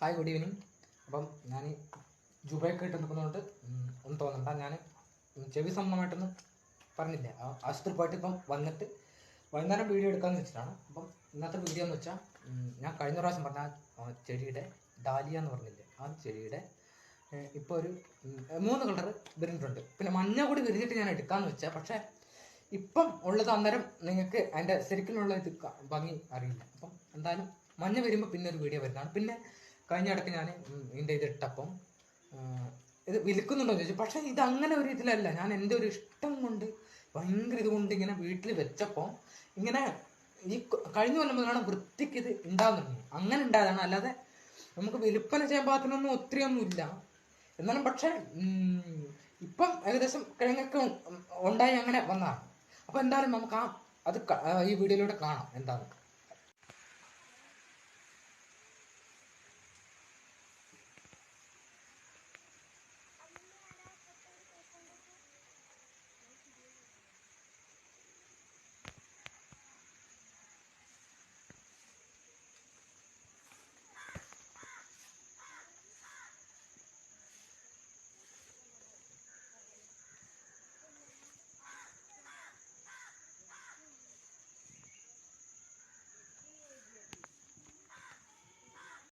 Hi good evening അപ്പം ഞാൻ ജുബൈ ഇട്ട് നിൽക്കുന്നതുകൊണ്ട് ഒന്ന് തോന്നണ്ട. ഞാൻ ചെവി സംബന്ധമായിട്ടൊന്നും പറഞ്ഞില്ല. ആശുപത്രി പോയിട്ട് ഇപ്പം വന്നിട്ട് വൈകുന്നേരം വീഡിയോ എടുക്കാമെന്ന് വെച്ചിട്ടാണ്. അപ്പം ഇന്നത്തെ വീഡിയോ എന്ന് വെച്ചാൽ ഞാൻ കഴിഞ്ഞ പ്രാവശ്യം പറഞ്ഞ ചെടിയുടെ ഡാലിയ എന്ന് പറഞ്ഞില്ലേ ആ ചെടിയുടെ ഇപ്പോൾ ഒരു മൂന്ന് കളർ വരുന്നിട്ടുണ്ട് പിന്നെ മഞ്ഞ കൂടി വിരിഞ്ഞിട്ട് ഞാൻ എടുക്കാമെന്ന് വെച്ചാൽ പക്ഷേ ഇപ്പം ഉള്ളത് അന്നേരം നിങ്ങൾക്ക് അതിന്റെ ശരിക്കുള്ള ഇത് ഭംഗി അറിയില്ല. അപ്പം എന്തായാലും മഞ്ഞ വരുമ്പോൾ പിന്നെ ഒരു വീഡിയോ വരുന്നതാണ്. പിന്നെ കഴിഞ്ഞ ഇടയ്ക്ക് ഞാൻ ഇതിന്റെ ഇത് ഇട്ടപ്പം ആ, ഇത് വിൽക്കുന്നുണ്ടോ എന്ന് ചോദിച്ചു. പക്ഷേ ഇത് അങ്ങനെ ഒരു ഇതിലല്ല. ഞാൻ എന്റെ ഒരു ഇഷ്ടം കൊണ്ട് ഭയങ്കര ഇതുകൊണ്ട് ഇങ്ങനെ വീട്ടിൽ വെച്ചപ്പോൾ ഇങ്ങനെ ഈ കഴിഞ്ഞ കൊല്ലം മുതലാണ് വൃത്തിക്ക് ഇത് ഉണ്ടാകുന്നുണ്ട് അങ്ങനെ ഉണ്ടായതാണ് അല്ലാതെ നമുക്ക് വിൽപ്പന ചെയ്യാൻ പാകത്തിനൊന്നും ഒത്തിരി ഒന്നും ഇല്ല. എന്നാലും പക്ഷേ ഇപ്പം ഏകദേശം കിഴങ്ങൊക്കെ ഉണ്ടായി അങ്ങനെ വന്നതാണ്. അപ്പോൾ എന്തായാലും നമുക്ക് ആ അത് ഈ വീഡിയോയിലൂടെ കാണാം. എന്താണ്